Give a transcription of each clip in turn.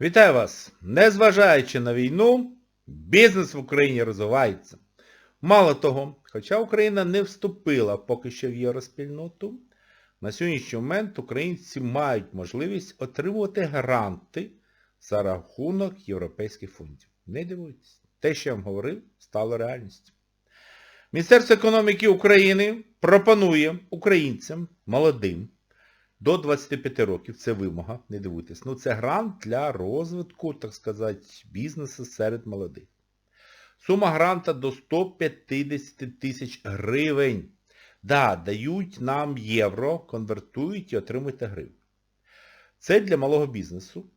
Вітаю вас! Незважаючи на війну, бізнес в Україні розвивається. Мало того, хоча Україна не вступила поки що в євроспільноту, на сьогоднішній момент українці мають можливість отримувати гранти за рахунок європейських фондів. Не дивуйтесь, те, що я вам говорив, стало реальністю. Міністерство економіки України пропонує українцям молодим до 25 років, це вимога, не дивуйтесь. Ну, це грант для розвитку, так сказати, бізнесу серед молодих. Сума гранта до 150 тисяч гривень. Да, дають нам євро, конвертують і отримуєте гривень. Це для малого бізнесу.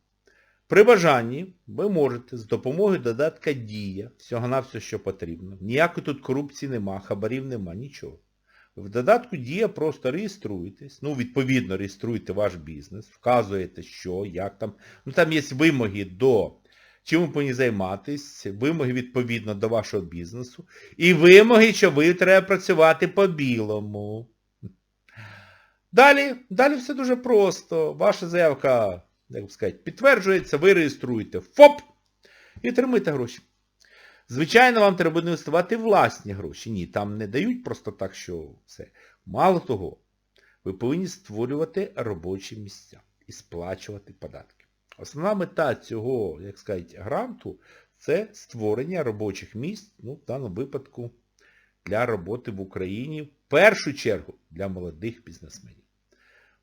При бажанні ви можете з допомогою додатка Дія, всього-навсього, що потрібно. Ніякої тут корупції нема, хабарів нема, нічого. В додатку Дія просто реєструєтесь, ну, відповідно, реєструєте ваш бізнес, вказуєте, що, як там. Ну, там є вимоги до, чим ви повинні займатися, вимоги відповідно до вашого бізнесу, і вимоги, що ви треба працювати по-білому. Далі, далі все дуже просто. Ваша заявка, як би сказати, підтверджується, ви реєструєте ФОП і отримуєте гроші. Звичайно, вам треба інвестувати власні гроші. Ні, там не дають просто так, що все. Мало того, ви повинні створювати робочі місця і сплачувати податки. Основна мета цього, як сказати, гранту це створення робочих місць, ну, в даному випадку, для роботи в Україні, в першу чергу для молодих бізнесменів.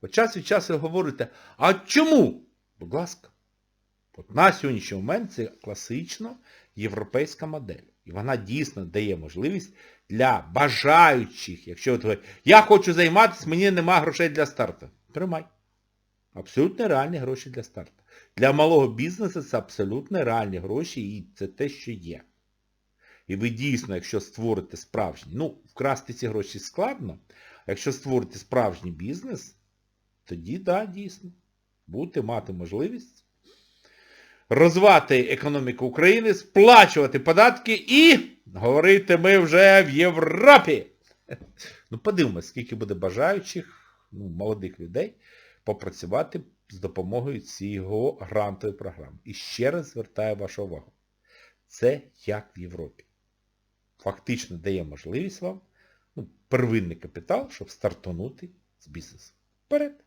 От час від часу говорите, а чому? Будь ласка. От на сьогоднішній момент це класична європейська модель. І вона дійсно дає можливість для бажаючих, якщо ви говорите, я хочу займатися, мені нема грошей для старту. Тримай. Абсолютно реальні гроші для старту. Для малого бізнесу це абсолютно реальні гроші і це те, що є. І ви дійсно, якщо створите справжній, ну, вкрасти ці гроші складно, а якщо створите справжній бізнес, тоді, да, дійсно, будете мати можливість розвивати економіку України, сплачувати податки і говорити ми вже в Європі. Ну, подивимось, скільки буде бажаючих, ну, молодих людей попрацювати з допомогою цього грантової програми. І ще раз звертаю вашу увагу. Це як в Європі. Фактично дає можливість вам ну, первинний капітал, щоб стартанути з бізнесу. Вперед!